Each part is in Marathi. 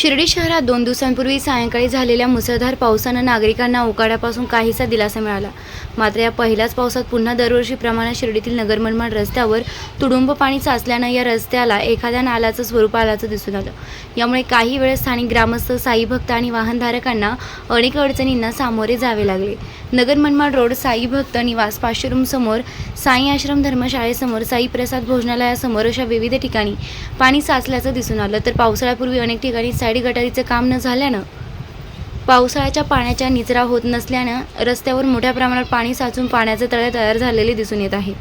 शिर्डी शहरात दोन दिवसांपूर्वी सायंकाळी झालेल्या मुसळधार पावसानं नागरिकांना उकाड्यापासून काहीसा दिलासा मिळाला. मात्र या पहिल्याच पावसात पुन्हा दरवर्षीप्रमाणे शिर्डीतील नगरमनमाड रस्त्यावर तुडुंब पाणी साचल्यानं या रस्त्याला एखाद्या नाल्याचं स्वरूप आल्याचं दिसून आलं. यामुळे काही वेळेस स्थानिक ग्रामस्थ साईभक्त आणि वाहनधारकांना अनेक अडचणींना सामोरे जावे लागले. नगर मनमाड रोड साई भक्त निवास पाचशे समोर साई आश्रम धर्मशाळेसमोर साई प्रसाद भोजनालयासमोर अशा विविध ठिकाणी पाणी साचल्याचं दिसून आलं. तर पावसाळ्यापूर्वी अनेक ठिकाणी साईड गटारीचं काम न झाल्यानं पावसाळ्याच्या पाण्याच्या निचरा होत नसल्यानं रस्त्यावर मोठ्या प्रमाणात पाणी साचून पाण्याचे तळे तयार झालेले दिसून येत आहे.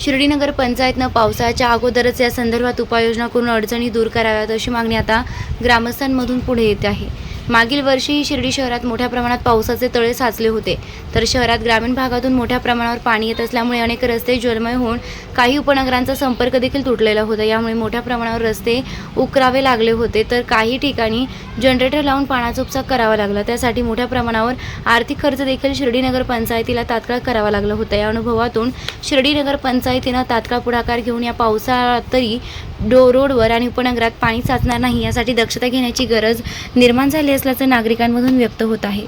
शिर्डीनगर पंचायतनं पावसाळ्याच्या अगोदरच या संदर्भात उपाययोजना करून अडचणी दूर कराव्यात अशी मागणी आता ग्रामस्थांमधून पुढे येत आहे. मागील वर्षीही शिर्डी शहरात मोठ्या प्रमाणात पावसाचे तळे साचले होते. तर शहरात ग्रामीण भागातून मोठ्या प्रमाणावर पाणी येत असल्यामुळे अनेक रस्ते जलमय होऊन काही उपनगरांचा संपर्क देखील तुटलेला होता. यामुळे मोठ्या प्रमाणावर रस्ते उकरावे लागले होते. तर काही ठिकाणी जनरेटर लावून पाण्याचा उपचार करावा लागला. त्यासाठी मोठ्या प्रमाणावर आर्थिक खर्च देखील शिर्डी नगर पंचायतीला तात्काळ करावा लागला होता. या अनुभवातून शिर्डी नगर पंचायतीनं तात्काळ पुढाकार घेऊन या पावसाळ्यात तरी डो रोडवर आणि उपनगरात पाणी साचणार नाही यासाठी दक्षता घेण्याची गरज निर्माण झाली असल्याचं नागरिकांमधून व्यक्त होत आहे.